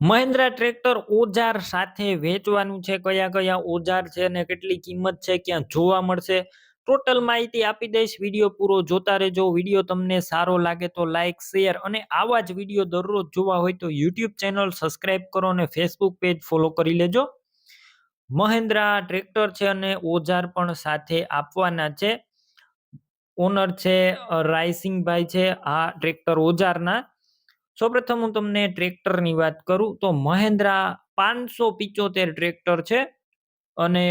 Mahindra tractor ઓજાર સાથે વેચવાનું છે. કયા કયા ઓજાર છે અને કેટલી કિંમત છે? ક્યાં જોવા મળશે? ટોટલ માહિતી આપી દઈશ. વીડિયો પૂરો જોતા રહેજો. વીડિયો તમને સારો લાગે તો લાઇક શેર અને આવા જ વીડિયો દરરોજ જોવા હોય તો યુટ્યુબ ચેનલ સબસ્ક્રાઇબ કરો અને ફેસબુક પેજ ફોલો કરી લેજો. મહિન્દ્રા ટ્રેક્ટર છે અને ઓજાર પણ સાથે આપવાના છે. ઓનર છે રાયસિંગભાઈ છે. આ ટ્રેક્ટર ઓજારના સૌપ્રથમ હું તમને ટ્રેક્ટરની વાત કરું તો મહેન્દ્રા પાંચસો પિચોતેર ટ્રેક્ટર છે અને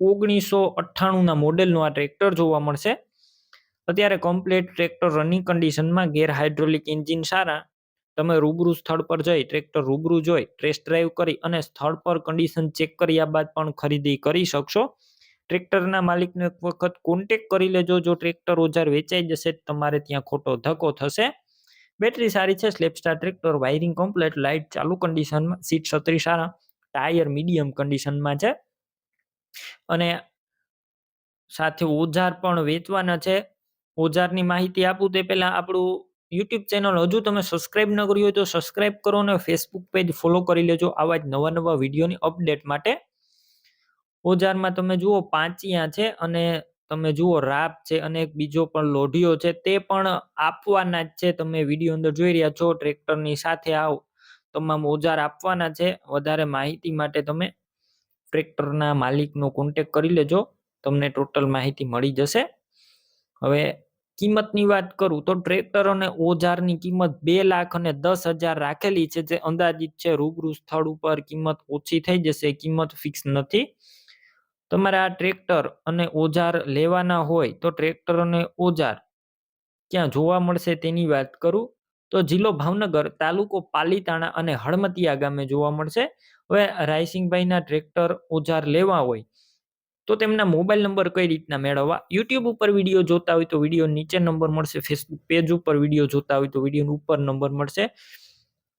ઓગણીસો અઠ્ઠાણુંના મોડેલનું આ ટ્રેક્ટર જોવા મળશે. અત્યારે કમ્પ્લેટ ટ્રેક્ટર રનિંગ કન્ડિશનમાં ગેર હાઇડ્રોલિક એન્જિન સારા. તમે રૂબરૂ સ્થળ પર જઈ ટ્રેક્ટર રૂબરૂ જોઈ ટેસ્ટ ડ્રાઈવ કરી અને સ્થળ પર કન્ડિશન ચેક કર્યા બાદ પણ ખરીદી કરી શકશો. ટ્રેક્ટરના માલિકને એક વખત કોન્ટેક કરી લેજો. જો ટ્રેક્ટર ઓજાર વેચાઈ જશે તમારે ત્યાં ખોટો ધક્કો થશે. બેટરી સારી છે, slap star tractor, wiring complete light ચાલુ કન્ડિશનમાં સીટ છત્રી સારા ટાયર મીડિયમ કન્ડિશનમાં છે. અને સાથે ઓજાર પણ વેચવાના છે. ઓજારની માહિતી આપું તે પહેલાં આપણું યુટ્યુબ ચેનલ હજુ તમે સબસ્ક્રાઇબ ન કરી હોય તો સબસ્ક્રાઇબ કરો અને ફેસબુક પેજ ફોલો કરી લેજો. આવા જ નવા નવા વિડીયોની અપડેટ માટે. ઓજારમાં તમે જુઓ, પાંચિયા છે અને તમે જુઓ, રાપ છે અને એક બીજો પણ લોઢિયો છે, તે પણ આપવાના જ છે. તમે વીડિયો અંદર જોઈ રહ્યા છો, ટ્રેક્ટરની સાથે આવ, તમામ ઓજાર આપવાના છે. વધારે માહિતી માટે તમે ટ્રેક્ટરના માલિકનો કોન્ટેક કરી લેજો. તમને ટોટલ માહિતી મળી જશે. હવે કિંમતની વાત કરું તો ટ્રેક્ટર અને ઓજારની કિંમત બે લાખ અને દસ હજાર રાખેલી છે, જે અંદાજિત છે રૂબરૂ સ્થળ ઉપર કિંમત ઓછી થઈ જશે, કિંમત ફિક્સ નથી. તમારે આ ટ્રેક્ટર અને ઓજાર લેવાના હોય તો ટ્રેક્ટર અને ઓજાર ક્યાં જોવા મળશે તેની વાત કરું? તો જિલ્લો ભાવનગર તાલુકો પાલીતાણા અને હળમતિયા ગામે જોવા મળશે. હવે રાયસિંગભાઈના ટ્રેક્ટર ઓજાર લેવા હોય તો તેમના મોબાઈલ નંબર કઈ રીતના મેળવવા? યુટ્યુબ ઉપર વીડિયો જોતા હોય તો વીડિયો નીચે નંબર મળશે. ફેસબુક પેજ ઉપર વીડિયો જોતા હોય તો વીડિયો ઉપર નંબર મળશે.